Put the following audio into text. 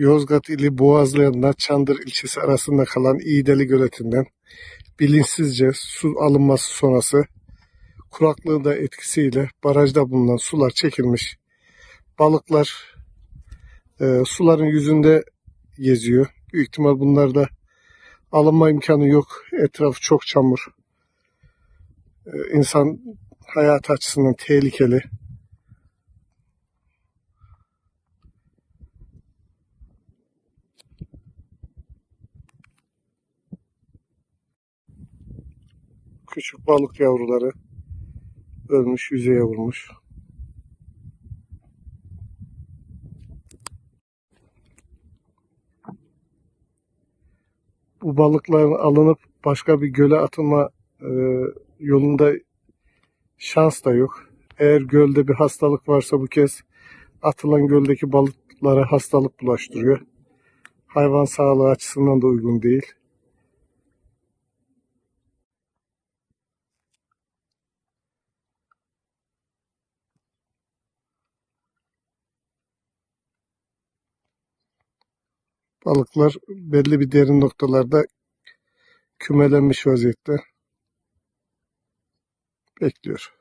Yozgat ili Boğazlayan'la Çandır ilçesi arasında kalan İğdeli Göleti'nden bilinçsizce su alınması sonrası kuraklığın da etkisiyle barajda bulunan sular çekilmiş. Balıklar e, suların yüzünde geziyor. Büyük ihtimal bunlarda alınma imkanı yok. Etraf çok çamur. E, insan hayat açısından tehlikeli. Küçük balık yavruları ölmüş, yüzeye vurmuş. Bu balıkların alınıp başka bir göle atılma e, yolunda şans da yok. Eğer gölde bir hastalık varsa bu kez atılan göldeki balıklara hastalık bulaştırıyor. Hayvan sağlığı açısından da uygun değil. Balıklar belli bir derin noktalarda kümelenmiş vaziyette bekliyor.